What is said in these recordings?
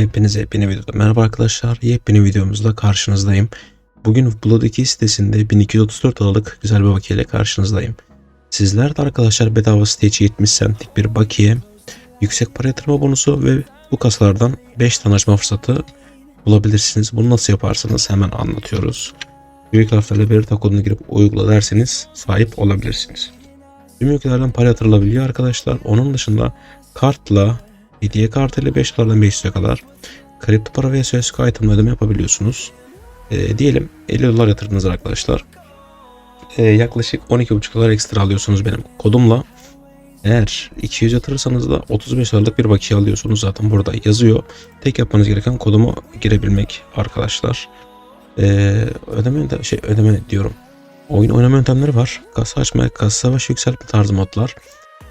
Hepinize yepyeni videoda merhaba arkadaşlar. Yepyeni videomuzla karşınızdayım. Bugün Blood 2 sitesinde 1234 Aralık güzel bir bakiye ile karşınızdayım. Sizler de arkadaşlar bedava stage 70 centlik bir bakiye, yüksek para yatırma bonusu ve bu kasalardan 5 tane fırsatı bulabilirsiniz. Bunu nasıl yaparsanız hemen anlatıyoruz. Büyük harflerle Berita kodunu girip uygula derseniz sahip olabilirsiniz. Tüm ülkelerden para yatırılabiliyor arkadaşlar. Onun dışında kartla hediye kartıyla 5 dolardan 500'e kadar kripto para ve SSK item ödeme yapabiliyorsunuz. Ee, diyelim 50 dolar yatırdınız arkadaşlar. Ee, yaklaşık 12,5 dolar ekstra alıyorsunuz benim kodumla. Eğer 200 yatırırsanız da 35 dolarlık bir bakiye alıyorsunuz. Zaten burada yazıyor. Tek yapmanız gereken kodumu girebilmek arkadaşlar. Ee, ödeme yöntem- şey ödeme diyorum. Oyun oynama yöntemleri var. Kasa açma, kasa savaş yükseltme tarzı modlar.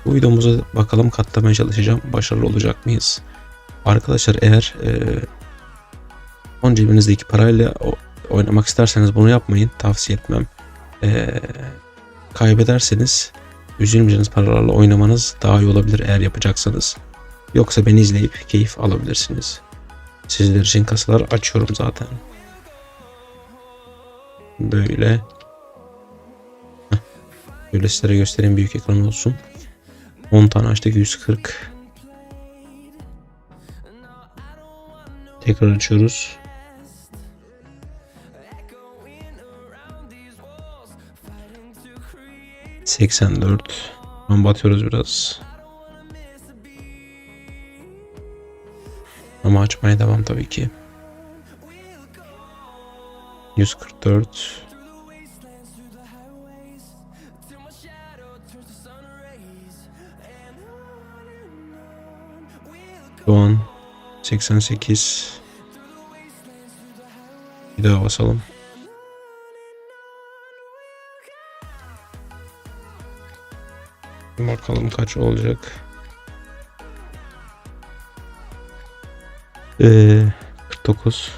Bu videomuza bakalım katlamaya çalışacağım. Başarılı olacak mıyız? Arkadaşlar eğer e, on cebinizdeki parayla oynamak isterseniz bunu yapmayın. Tavsiye etmem. E, kaybederseniz üzülmeyeceğiniz paralarla oynamanız daha iyi olabilir eğer yapacaksanız. Yoksa beni izleyip keyif alabilirsiniz. Sizler için kasalar açıyorum zaten. Böyle. Böyle sizlere göstereyim büyük ekran olsun. 10 tane açtık 140. Tekrar açıyoruz. Seksen dört. Ama batıyoruz biraz. Ama açmaya devam tabii ki. 144 Şu an 88 Bir daha basalım. Bakalım kaç olacak. Ee, 49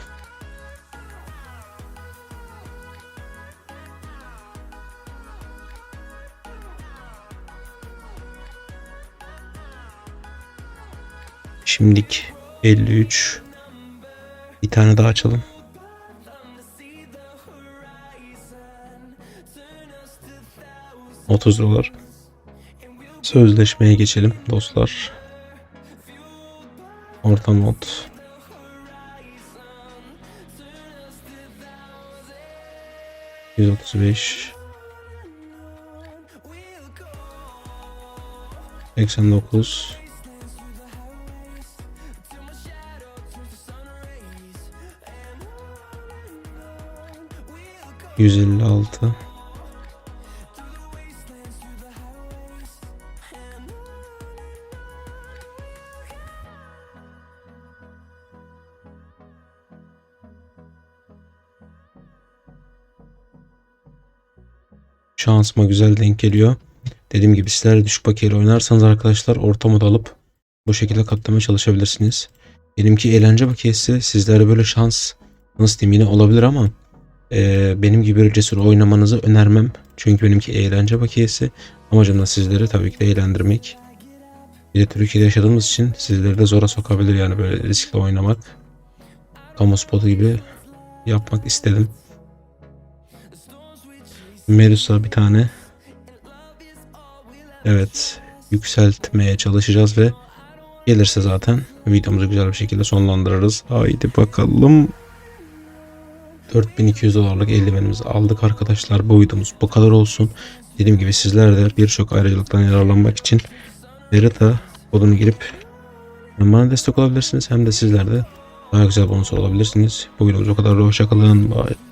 Şimdilik 53. Bir tane daha açalım. Otuz dolar. Sözleşmeye geçelim dostlar. Orta not. Yüz otuz beş. 89 156 Şansıma güzel denk geliyor. Dediğim gibi sizler düşük bakiyeyle oynarsanız arkadaşlar orta mod alıp bu şekilde katlamaya çalışabilirsiniz. Benimki eğlence bakiyesi sizlere böyle şans nasıl diyeyim yine olabilir ama ee, benim gibi cesur oynamanızı önermem. Çünkü benimki eğlence bakiyesi. Amacım da sizleri tabii ki de eğlendirmek. Bir de Türkiye'de yaşadığımız için sizleri de zora sokabilir yani böyle riskli oynamak. Kamu spotu gibi yapmak istedim. Medusa bir tane. Evet yükseltmeye çalışacağız ve gelirse zaten videomuzu güzel bir şekilde sonlandırırız. Haydi bakalım. 4200 dolarlık eldivenimizi aldık arkadaşlar. Bu videomuz bu kadar olsun. Dediğim gibi sizler de birçok ayrıcalıktan yararlanmak için Verita kodunu girip hem bana destek olabilirsiniz hem de sizler de daha güzel bonus olabilirsiniz. Bu videomuz o kadar. Hoşçakalın. Bye.